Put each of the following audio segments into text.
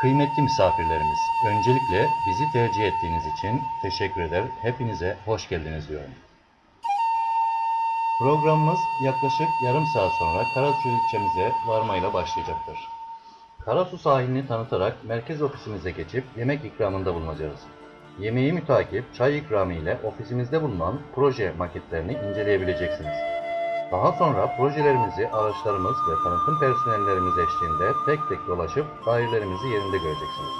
Kıymetli misafirlerimiz, öncelikle bizi tercih ettiğiniz için teşekkür eder. Hepinize hoş geldiniz diyorum. Programımız yaklaşık yarım saat sonra Karasu ilçemize varmayla başlayacaktır. Karasu sahilini tanıtarak merkez ofisimize geçip yemek ikramında bulunacağız. Yemeği mütakip çay ikramı ile ofisimizde bulunan proje maketlerini inceleyebileceksiniz. Daha sonra projelerimizi araçlarımız ve tanıtım personellerimiz eşliğinde tek tek dolaşıp dairelerimizi yerinde göreceksiniz.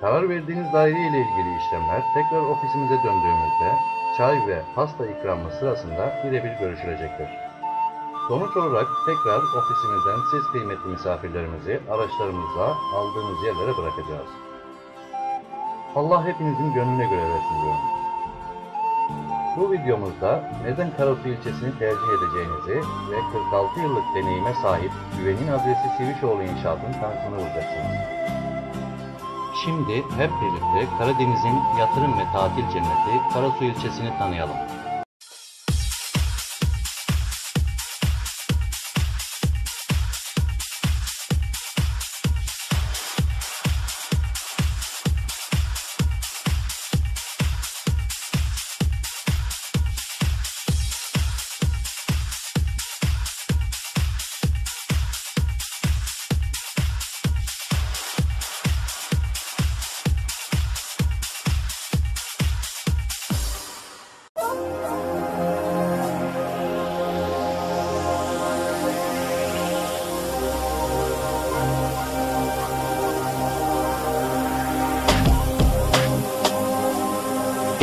Karar verdiğiniz daire ile ilgili işlemler tekrar ofisimize döndüğümüzde çay ve pasta ikramı sırasında birebir görüşülecektir. Sonuç olarak tekrar ofisimizden siz kıymetli misafirlerimizi araçlarımıza aldığınız yerlere bırakacağız. Allah hepinizin gönlüne göre versin diyorum. Bu videomuzda neden Karasu ilçesini tercih edeceğinizi ve 46 yıllık deneyime sahip güvenin adresi Sivişoğlu İnşaat'ın tanıtımını bulacaksınız. Şimdi hep birlikte Karadeniz'in yatırım ve tatil cenneti Karasu ilçesini tanıyalım.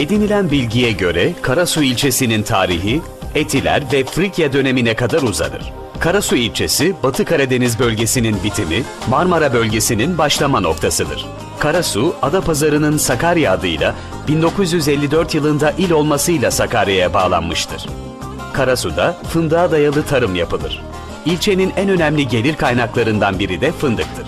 Edinilen bilgiye göre Karasu ilçesinin tarihi Etiler ve Frikya dönemine kadar uzanır. Karasu ilçesi Batı Karadeniz bölgesinin bitimi, Marmara bölgesinin başlama noktasıdır. Karasu, Adapazarı'nın Sakarya adıyla 1954 yılında il olmasıyla Sakarya'ya bağlanmıştır. Karasu'da fındığa dayalı tarım yapılır. İlçenin en önemli gelir kaynaklarından biri de fındıktır.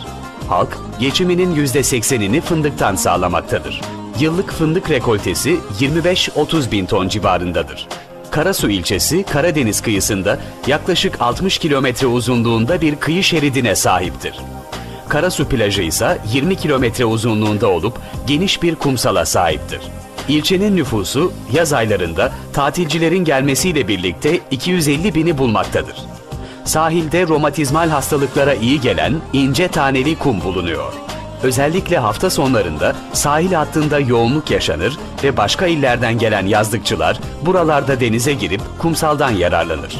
Halk geçiminin %80'ini fındıktan sağlamaktadır. Yıllık fındık rekoltesi 25-30 bin ton civarındadır. Karasu ilçesi Karadeniz kıyısında yaklaşık 60 kilometre uzunluğunda bir kıyı şeridine sahiptir. Karasu plajı ise 20 kilometre uzunluğunda olup geniş bir kumsala sahiptir. İlçenin nüfusu yaz aylarında tatilcilerin gelmesiyle birlikte 250 bini bulmaktadır. Sahilde romatizmal hastalıklara iyi gelen ince taneli kum bulunuyor. Özellikle hafta sonlarında sahil hattında yoğunluk yaşanır ve başka illerden gelen yazlıkçılar buralarda denize girip kumsaldan yararlanır.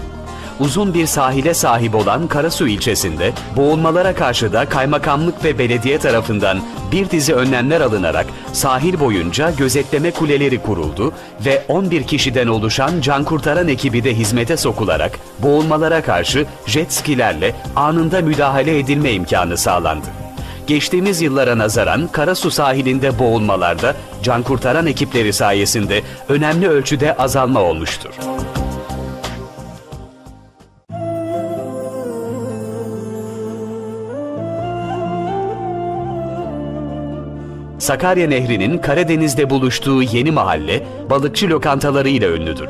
Uzun bir sahile sahip olan Karasu ilçesinde boğulmalara karşı da kaymakamlık ve belediye tarafından bir dizi önlemler alınarak sahil boyunca gözetleme kuleleri kuruldu ve 11 kişiden oluşan can kurtaran ekibi de hizmete sokularak boğulmalara karşı jet skilerle anında müdahale edilme imkanı sağlandı. Geçtiğimiz yıllara nazaran Karasu sahilinde boğulmalarda can kurtaran ekipleri sayesinde önemli ölçüde azalma olmuştur. Sakarya Nehri'nin Karadeniz'de buluştuğu yeni mahalle balıkçı lokantaları ile ünlüdür.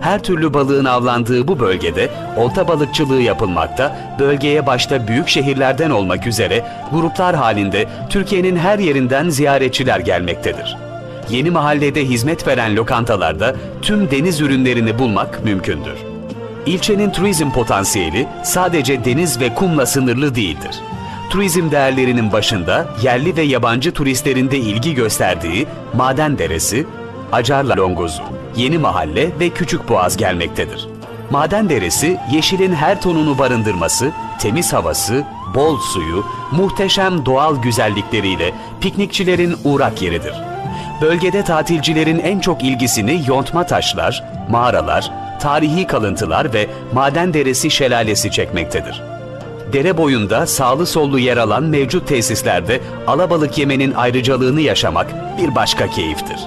Her türlü balığın avlandığı bu bölgede olta balıkçılığı yapılmakta, bölgeye başta büyük şehirlerden olmak üzere gruplar halinde Türkiye'nin her yerinden ziyaretçiler gelmektedir. Yeni mahallede hizmet veren lokantalarda tüm deniz ürünlerini bulmak mümkündür. İlçenin turizm potansiyeli sadece deniz ve kumla sınırlı değildir turizm değerlerinin başında yerli ve yabancı turistlerin de ilgi gösterdiği Maden Deresi, Acarla Longozu, Yeni Mahalle ve Küçük Boğaz gelmektedir. Maden Deresi, yeşilin her tonunu barındırması, temiz havası, bol suyu, muhteşem doğal güzellikleriyle piknikçilerin uğrak yeridir. Bölgede tatilcilerin en çok ilgisini yontma taşlar, mağaralar, tarihi kalıntılar ve Maden Deresi şelalesi çekmektedir dere boyunda sağlı sollu yer alan mevcut tesislerde alabalık yemenin ayrıcalığını yaşamak bir başka keyiftir.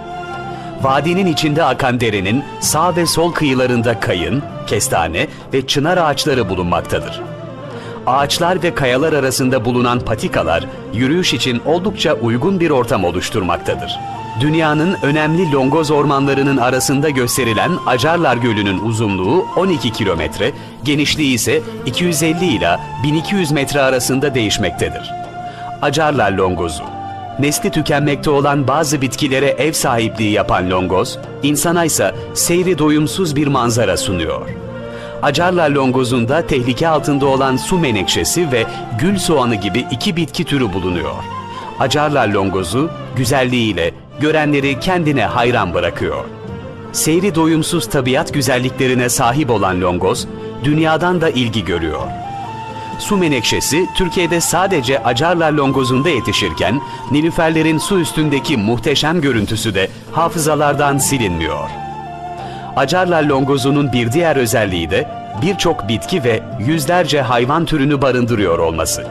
Vadinin içinde akan derenin sağ ve sol kıyılarında kayın, kestane ve çınar ağaçları bulunmaktadır. Ağaçlar ve kayalar arasında bulunan patikalar yürüyüş için oldukça uygun bir ortam oluşturmaktadır. Dünyanın önemli longoz ormanlarının arasında gösterilen Acarlar Gölü'nün uzunluğu 12 kilometre, genişliği ise 250 ila 1200 metre arasında değişmektedir. Acarlar longozu. Nesli tükenmekte olan bazı bitkilere ev sahipliği yapan longoz, insana ise seyri doyumsuz bir manzara sunuyor. Acarlar longozunda tehlike altında olan su menekşesi ve gül soğanı gibi iki bitki türü bulunuyor. Acarlar longozu güzelliğiyle görenleri kendine hayran bırakıyor. Seyri doyumsuz tabiat güzelliklerine sahip olan longoz, dünyadan da ilgi görüyor. Su menekşesi Türkiye'de sadece Acarlar longozunda yetişirken nilüferlerin su üstündeki muhteşem görüntüsü de hafızalardan silinmiyor. Acarlar longozunun bir diğer özelliği de birçok bitki ve yüzlerce hayvan türünü barındırıyor olması.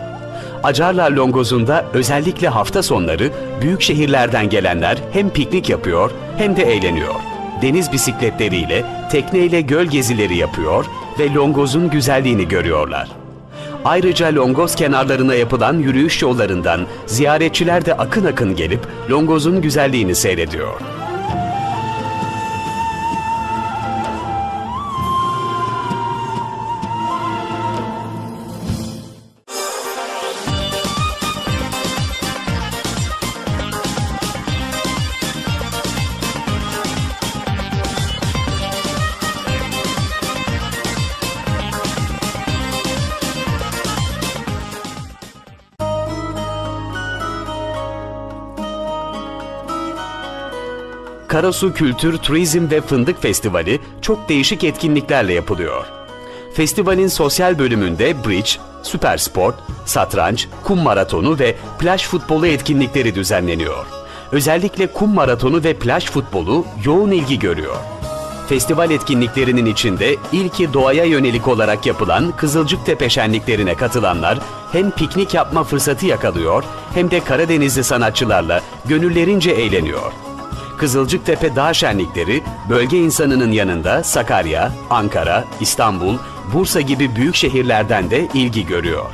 Acarlar longozunda özellikle hafta sonları büyük şehirlerden gelenler hem piknik yapıyor hem de eğleniyor. Deniz bisikletleriyle, tekneyle göl gezileri yapıyor ve longozun güzelliğini görüyorlar. Ayrıca Longoz kenarlarına yapılan yürüyüş yollarından ziyaretçiler de akın akın gelip Longoz'un güzelliğini seyrediyor. Karasu Kültür, Turizm ve Fındık Festivali çok değişik etkinliklerle yapılıyor. Festivalin sosyal bölümünde bridge, süper sport, satranç, kum maratonu ve plaj futbolu etkinlikleri düzenleniyor. Özellikle kum maratonu ve plaj futbolu yoğun ilgi görüyor. Festival etkinliklerinin içinde ilki doğaya yönelik olarak yapılan Kızılcıktepe şenliklerine katılanlar hem piknik yapma fırsatı yakalıyor hem de Karadenizli sanatçılarla gönüllerince eğleniyor. Kızılcıktepe Dağ Şenlikleri bölge insanının yanında Sakarya, Ankara, İstanbul, Bursa gibi büyük şehirlerden de ilgi görüyor.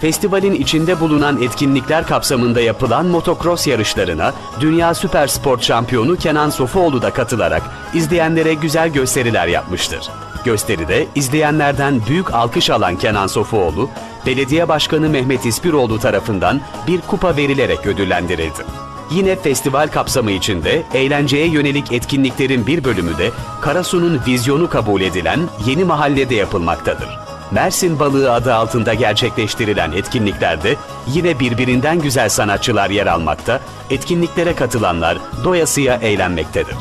Festivalin içinde bulunan etkinlikler kapsamında yapılan motocross yarışlarına Dünya Süper Sport şampiyonu Kenan Sofuoğlu da katılarak izleyenlere güzel gösteriler yapmıştır. Gösteride izleyenlerden büyük alkış alan Kenan Sofuoğlu, Belediye Başkanı Mehmet İspiroğlu tarafından bir kupa verilerek ödüllendirildi. Yine festival kapsamı içinde eğlenceye yönelik etkinliklerin bir bölümü de Karasu'nun vizyonu kabul edilen yeni mahallede yapılmaktadır. Mersin Balığı adı altında gerçekleştirilen etkinliklerde yine birbirinden güzel sanatçılar yer almakta, etkinliklere katılanlar doyasıya eğlenmektedir.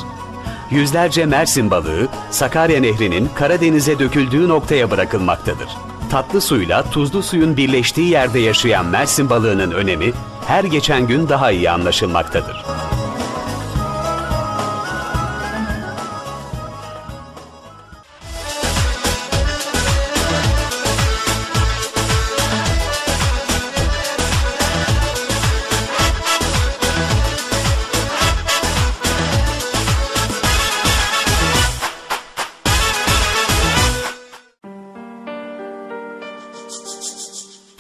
Yüzlerce Mersin balığı Sakarya Nehri'nin Karadeniz'e döküldüğü noktaya bırakılmaktadır. Tatlı suyla tuzlu suyun birleştiği yerde yaşayan Mersin balığının önemi her geçen gün daha iyi anlaşılmaktadır.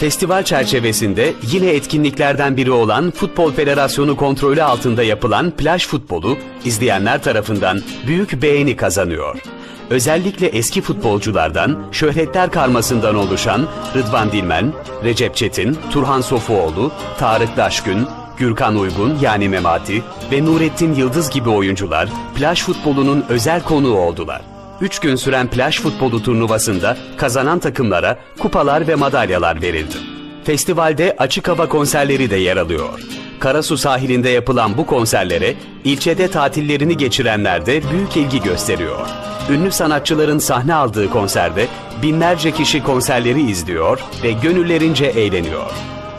Festival çerçevesinde yine etkinliklerden biri olan Futbol Federasyonu kontrolü altında yapılan plaj futbolu izleyenler tarafından büyük beğeni kazanıyor. Özellikle eski futbolculardan şöhretler karmasından oluşan Rıdvan Dilmen, Recep Çetin, Turhan Sofuoğlu, Tarık Daşgün, Gürkan Uygun yani Memati ve Nurettin Yıldız gibi oyuncular plaj futbolunun özel konuğu oldular. 3 gün süren plaj futbolu turnuvasında kazanan takımlara kupalar ve madalyalar verildi. Festivalde açık hava konserleri de yer alıyor. Karasu sahilinde yapılan bu konserlere ilçede tatillerini geçirenler de büyük ilgi gösteriyor. Ünlü sanatçıların sahne aldığı konserde binlerce kişi konserleri izliyor ve gönüllerince eğleniyor.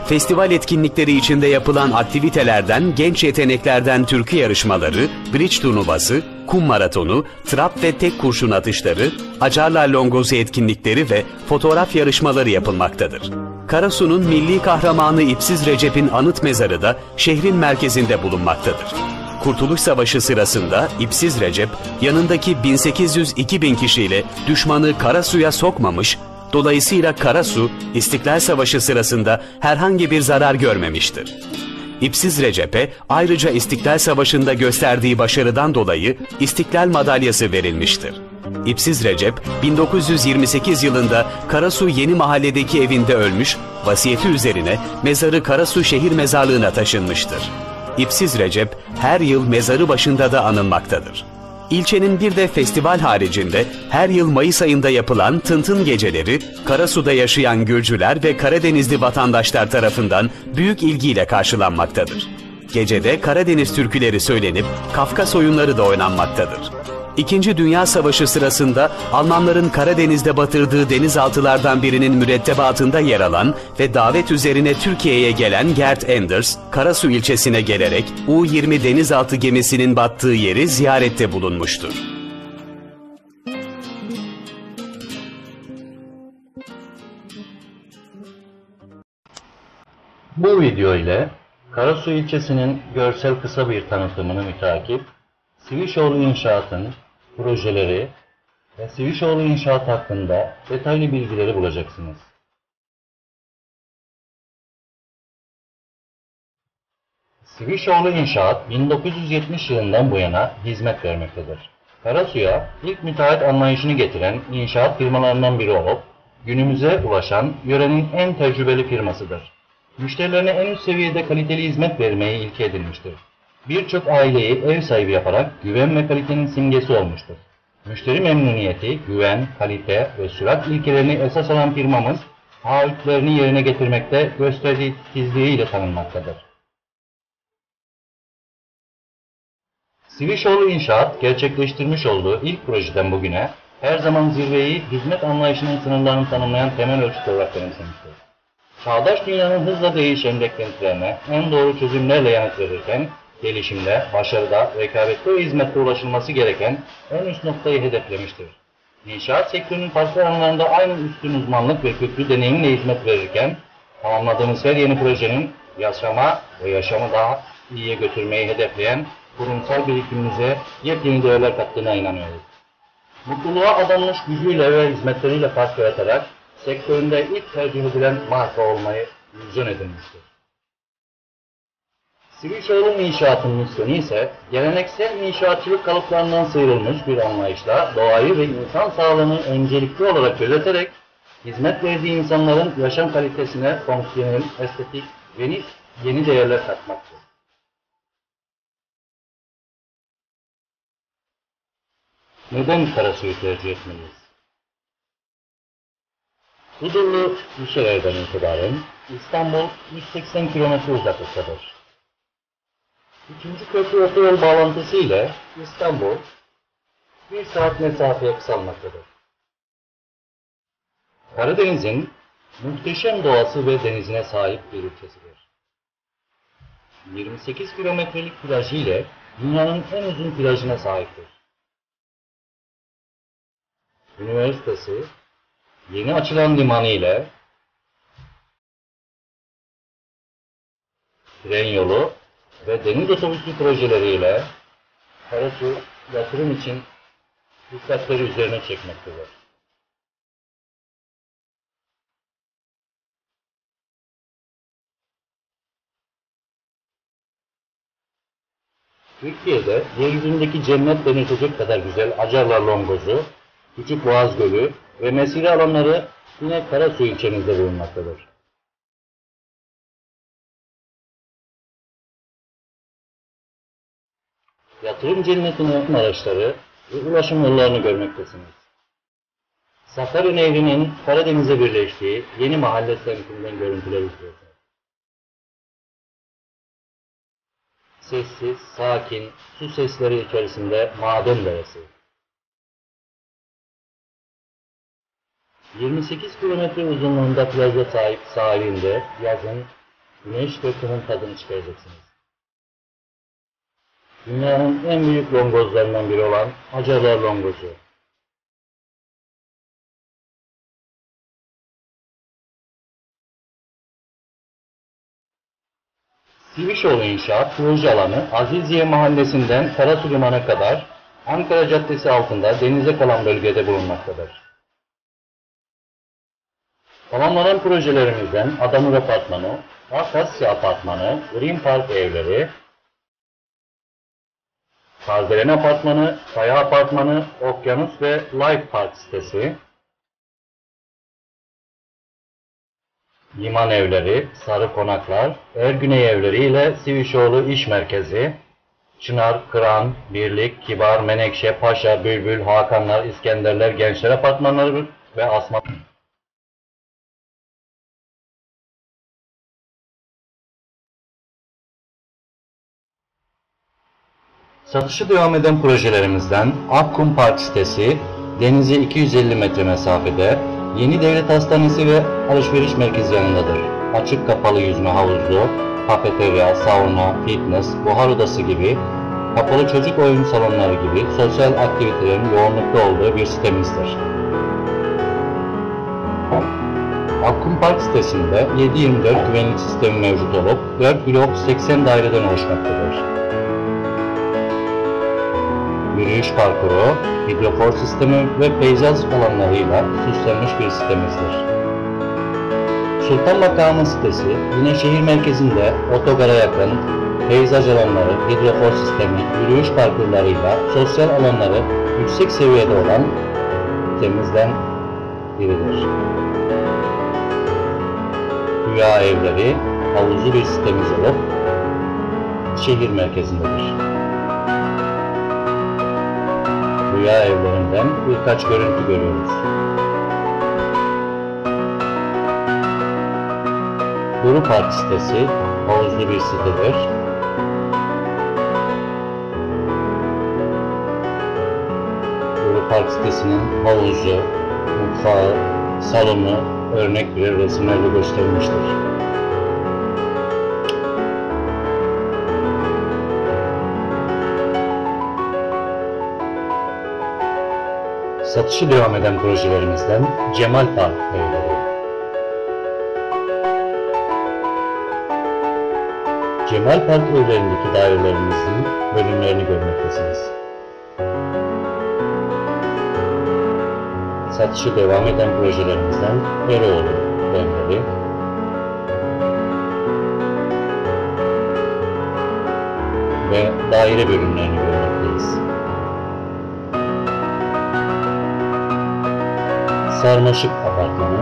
Festival etkinlikleri içinde yapılan aktivitelerden genç yeteneklerden türkü yarışmaları, bridge turnuvası, kum maratonu, trap ve tek kurşun atışları, Acarlar Longozu etkinlikleri ve fotoğraf yarışmaları yapılmaktadır. Karasu'nun milli kahramanı İpsiz Recep'in anıt mezarı da şehrin merkezinde bulunmaktadır. Kurtuluş Savaşı sırasında İpsiz Recep yanındaki 1800-2000 kişiyle düşmanı Karasu'ya sokmamış, Dolayısıyla Karasu, İstiklal Savaşı sırasında herhangi bir zarar görmemiştir. İpsiz Recep'e ayrıca İstiklal Savaşı'nda gösterdiği başarıdan dolayı İstiklal Madalyası verilmiştir. İpsiz Recep, 1928 yılında Karasu Yeni Mahalle'deki evinde ölmüş, vasiyeti üzerine mezarı Karasu Şehir Mezarlığı'na taşınmıştır. İpsiz Recep her yıl mezarı başında da anılmaktadır. İlçenin bir de festival haricinde her yıl Mayıs ayında yapılan Tıntın Geceleri, Karasu'da yaşayan Gürcüler ve Karadenizli vatandaşlar tarafından büyük ilgiyle karşılanmaktadır. Gecede Karadeniz türküleri söylenip Kafkas oyunları da oynanmaktadır. İkinci Dünya Savaşı sırasında Almanların Karadeniz'de batırdığı denizaltılardan birinin mürettebatında yer alan ve davet üzerine Türkiye'ye gelen Gert Enders, Karasu ilçesine gelerek U-20 denizaltı gemisinin battığı yeri ziyarette bulunmuştur. Bu video ile Karasu ilçesinin görsel kısa bir tanıtımını mütakip, Sivişoğlu İnşaat'ın projeleri ve Sivişoğlu İnşaat hakkında detaylı bilgileri bulacaksınız. Sivişoğlu İnşaat 1970 yılından bu yana hizmet vermektedir. Karasu'ya ilk müteahhit anlayışını getiren inşaat firmalarından biri olup günümüze ulaşan yörenin en tecrübeli firmasıdır. Müşterilerine en üst seviyede kaliteli hizmet vermeyi ilke edinmiştir. Birçok aileyi ev sahibi yaparak güven ve kalitenin simgesi olmuştur. Müşteri memnuniyeti, güven, kalite ve sürat ilkelerini esas alan firmamız, taahhütlerini yerine getirmekte gösterdiği titizliğiyle tanınmaktadır. Sivişoğlu İnşaat gerçekleştirmiş olduğu ilk projeden bugüne her zaman zirveyi hizmet anlayışının sınırlarını tanımlayan temel ölçüt olarak benimsemiştir. Çağdaş dünyanın hızla değişen beklentilerine en doğru çözümlerle yanıt verirken, gelişimde, başarıda, rekabette ve hizmette ulaşılması gereken en üst noktayı hedeflemiştir. İnşaat sektörünün farklı alanlarında aynı üstün uzmanlık ve köklü deneyimle hizmet verirken, tamamladığımız her yeni projenin yaşama ve yaşamı daha iyiye götürmeyi hedefleyen kurumsal birikimimize yepyeni değerler kattığına inanıyoruz. Mutluluğa adanmış gücüyle ve hizmetleriyle fark yaratarak sektöründe ilk tercih edilen marka olmayı vizyon edinmiştir. Sivişoğlu İnşaat'ın misyonu ise geleneksel inşaatçılık kalıplarından sıyrılmış bir anlayışla doğayı ve insan sağlığını öncelikli olarak gözeterek hizmet verdiği insanların yaşam kalitesine fonksiyonel, estetik, yeni, yeni değerler katmaktır. Neden Karasu'yu tercih etmeliyiz? Hudurlu ilçelerden itibaren İstanbul 180 km uzaklıktadır. İkinci köprü otoyol bağlantısı ile İstanbul bir saat mesafeye kısalmaktadır. Karadeniz'in muhteşem doğası ve denizine sahip bir ülkesidir. 28 kilometrelik plajı ile dünyanın en uzun plajına sahiptir. Üniversitesi, yeni açılan limanı ile tren yolu ve deniz otobüsü projeleriyle Karasu yatırım için dikkatleri üzerine çekmektedir. Türkiye'de yeryüzündeki cennet deniltecek kadar güzel Acarlar Longozu, Küçük Boğaz Gölü ve mesire alanları yine Karasu ilçemizde bulunmaktadır. Yatırım cennetinin araçları ulaşım yollarını görmektesiniz. Sakarya Nehri'nin Karadeniz'e birleştiği yeni mahalle semtinden görüntüler izliyorsunuz. Sessiz, sakin, su sesleri içerisinde maden deresi. 28 kilometre uzunluğunda plaja sahip sahilinde yazın güneş ve tadını çıkaracaksınız. Dünyanın en büyük longozlarından biri olan Acarlar Longozu. Sivişoğlu İnşaat proje alanı Aziziye Mahallesi'nden Karasu Liman'a kadar Ankara Caddesi altında denize kalan bölgede bulunmaktadır. Tamamlanan projelerimizden Adamur Apartmanı, Akasya Apartmanı, Green Park evleri, Kardelen Apartmanı, Kaya Apartmanı, Okyanus ve Life Park sitesi, Liman Evleri, Sarı Konaklar, Ergüney Evleri ile Sivişoğlu İş Merkezi, Çınar, Kıran, Birlik, Kibar, Menekşe, Paşa, Bülbül, Hakanlar, İskenderler, Gençler Apartmanları ve Asma... Satışı devam eden projelerimizden Akkum Park sitesi, denize 250 metre mesafede, yeni devlet hastanesi ve alışveriş merkezi yanındadır. Açık kapalı yüzme havuzu, kafeterya, sauna, fitness, buhar odası gibi, kapalı çocuk oyun salonları gibi sosyal aktivitelerin yoğunlukta olduğu bir sitemizdir. Akkum Park sitesinde 7-24 güvenlik sistemi mevcut olup 4 blok 80 daireden oluşmaktadır yürüyüş parkuru, hidrofor sistemi ve peyzaj alanlarıyla süslenmiş bir sitemizdir. Sultan Makamı sitesi yine şehir merkezinde otogara yakın peyzaj alanları, hidrofor sistemi, yürüyüş parkurlarıyla sosyal alanları yüksek seviyede olan sitemizden biridir. Rüya evleri havuzlu bir sitemiz olup şehir merkezindedir. Rüya evlerinden birkaç görüntü görüyoruz. Duru Park havuzlu bir sitedir. Duru Park havuzu, mutfağı, salonu örnek birer resimlerle gösterilmiştir. Satışı devam eden projelerimizden Cemal Park evleri. Cemal Park evlerindeki dairelerimizin bölümlerini görmektesiniz. Satışı devam eden projelerimizden Eroğlu evleri. ve daire bölümlerini Sarmaşık Apartmanı.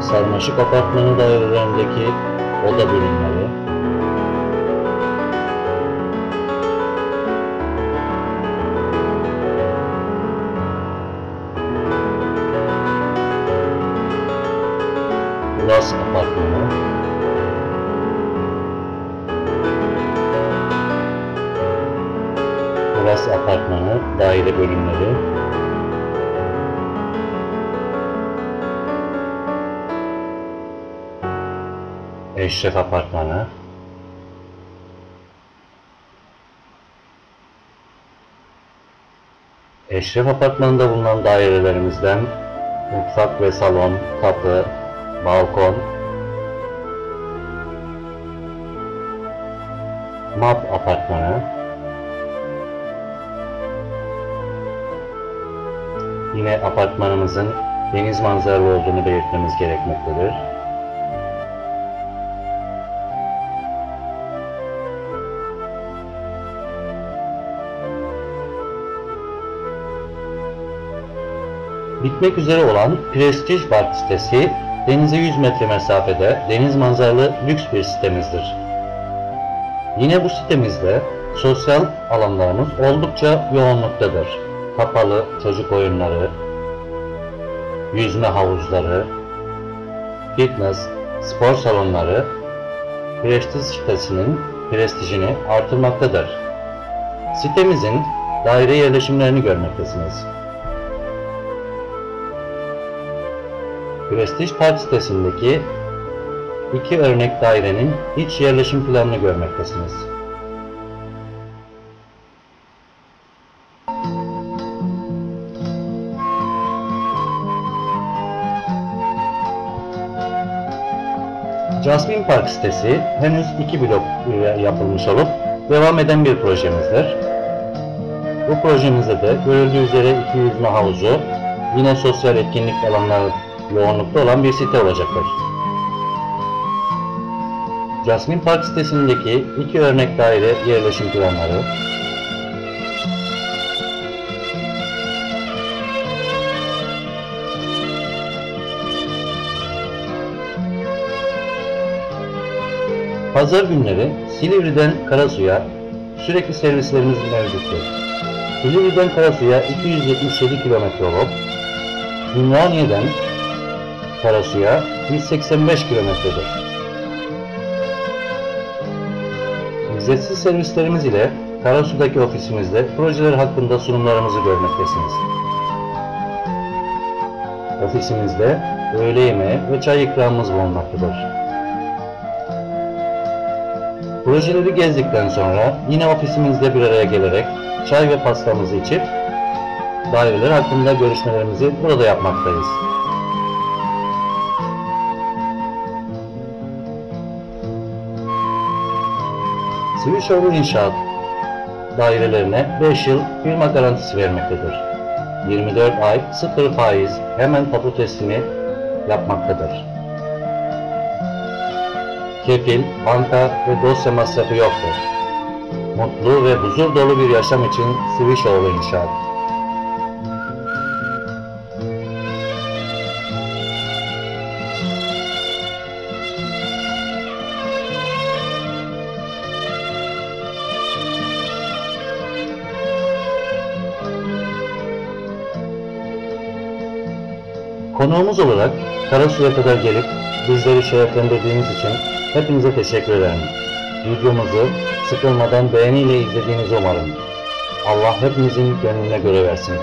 Sarmaşık Apartmanı dairelerindeki oda bölümleri Eşref Apartmanı Eşref Apartmanı'nda bulunan dairelerimizden mutfak ve salon, kapı, balkon, MAP Apartmanı Yine apartmanımızın deniz manzaralı olduğunu belirtmemiz gerekmektedir. Bitmek üzere olan Prestige Park sitesi denize 100 metre mesafede deniz manzaralı lüks bir sitemizdir. Yine bu sitemizde sosyal alanlarımız oldukça yoğunluktadır. Kapalı çocuk oyunları, yüzme havuzları, fitness, spor salonları Prestij sitesinin prestijini artırmaktadır. Sitemizin daire yerleşimlerini görmektesiniz. Prestij Park sitesindeki iki örnek dairenin iç yerleşim planını görmektesiniz. Jasmine Park sitesi henüz iki blok ile yapılmış olup devam eden bir projemizdir. Bu projemizde de görüldüğü üzere iki yüzme havuzu, yine sosyal etkinlik alanları yoğunlukta olan bir site olacaktır. Jasmine Park sitesindeki iki örnek daire yerleşim planları, Pazar günleri Silivri'den Karasu'ya sürekli servislerimiz mevcuttur. Silivri'den Karasu'ya 277 kilometre olup Ümraniye'den Karasu'ya 185 kilometredir. Ücretsiz servislerimiz ile Karasu'daki ofisimizde projeler hakkında sunumlarımızı görmektesiniz. Ofisimizde öğle yemeği ve çay ikramımız bulunmaktadır. Projeleri gezdikten sonra yine ofisimizde bir araya gelerek çay ve pastamızı içip daireler hakkında görüşmelerimizi burada yapmaktayız. Switchover İnşaat dairelerine 5 yıl firma garantisi vermektedir. 24 ay sıfır faiz hemen tapu teslimi yapmaktadır. Kefil, banka ve dosya masrafı yoktur. Mutlu ve huzur dolu bir yaşam için Switchover İnşaat. Konuğumuz olarak Karasu'ya kadar gelip bizleri şereflendirdiğiniz için hepinize teşekkür ederim. Videomuzu sıkılmadan beğeniyle izlediğinizi umarım. Allah hepimizin gönlüne göre versin.